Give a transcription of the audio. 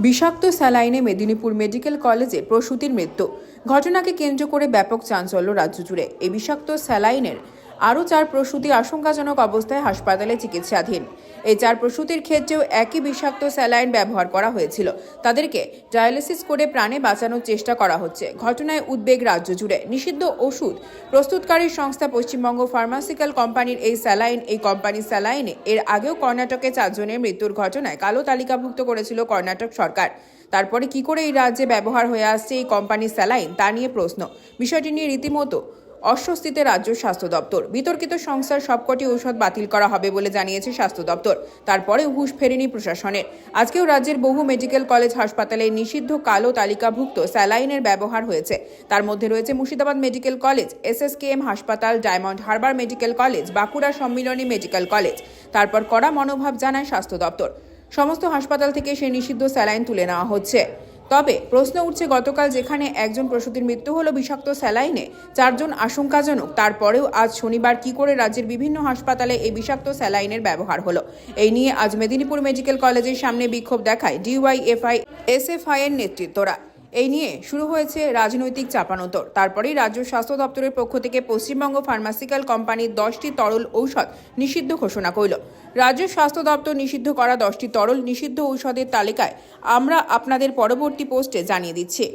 বিষাক্ত স্যালাইনে মেদিনীপুর মেডিকেল কলেজে প্রসূতির মৃত্যু। ঘটনাকে কেন্দ্র করে ব্যাপক চাঞ্চল্য রাজ্য জুড়ে। এই বিষাক্ত স্যালাইনের আরও চার প্রসূতি আশঙ্কাজনক অবস্থায় হাসপাতালে চিকিৎসাধীন। এই চার প্রসূতির ক্ষেত্রেও একই বিষাক্ত স্যালাইন ব্যবহার করা হয়েছিল। তাদেরকে ডায়ালিসিস করে প্রাণে বাঁচানোর চেষ্টা করা হচ্ছে। ঘটনায় উদ্বেগ রাজ্য জুড়ে। নিষিদ্ধ ওষুধ প্রস্তুতকারী সংস্থা পশ্চিমবঙ্গ ফার্মাসিক্যাল কোম্পানির এই স্যালাইন, এই কোম্পানির স্যালাইনে এর আগেও কর্ণাটকে চারজনের মৃত্যুর ঘটনায় কালো তালিকাভুক্ত করেছিল কর্ণাটক সরকার। তারপরে কি করে এই রাজ্যে ব্যবহার হয়ে আসছে এই কোম্পানির স্যালাইন, তা নিয়ে প্রশ্ন। বিষয়টি নিয়ে রীতিমতো অস্বস্তিতে রাজ্য স্বাস্থ্য দপ্তর। বিতর্কিত সংস্থার সবকটি ঔষধ বাতিল করা হবে বলে জানিয়েছে স্বাস্থ্য দপ্তর। তারপরে হুশ ফেরেনি প্রশাসনের। আজকেও রাজ্যের বহু মেডিকেল কলেজ হাসপাতালে নিষিদ্ধ কালো তালিকাভুক্ত স্যালাইনের ব্যবহার হয়েছে। তার মধ্যে রয়েছে মুর্শিদাবাদ মেডিকেল কলেজ, এসএসকেএম হাসপাতাল, Diamond Harbour medical college, Bankura Sammilani medical college. তারপর কড়া মনোভাব জানায় স্বাস্থ্য দপ্তর। সমস্ত হাসপাতাল থেকে সেই নিষিদ্ধ স্যালাইন তুলে নেওয়া হচ্ছে। তবে প্রশ্ন উঠছে গতকাল যেখানে একজন প্রসূতির মৃত্যু হলো বিষাক্ত স্যালাইনে, চারজন আশঙ্কাজনক। তারপরেও আজ শনিবার কি করে রাজ্যের বিভিন্ন হাসপাতালে এই বিষাক্ত স্যালাইনের ব্যবহার হলো? এই নিয়ে আজ মেদিনীপুর মেডিকেল কলেজের সামনে বিক্ষোভ দেখায় ডিওয়াইএফআই, এসএফআই এর নেতৃত্বরা। এই নিয়ে শুরু হয়েছে রাজনৈতিক চাপানোতর। তারপরেই রাজ্য স্বাস্থ্য দপ্তরের পক্ষ থেকে পশ্চিমবঙ্গ ফার্মাসিক্যাল কোম্পানির দশটি তরল ঔষধ নিষিদ্ধ ঘোষণা করল। রাজ্য স্বাস্থ্য দপ্তর নিষিদ্ধ করা দশটি তরল নিষিদ্ধ ঔষধের তালিকায় আমরা আপনাদের পরবর্তী পোস্টে জানিয়ে দিচ্ছি।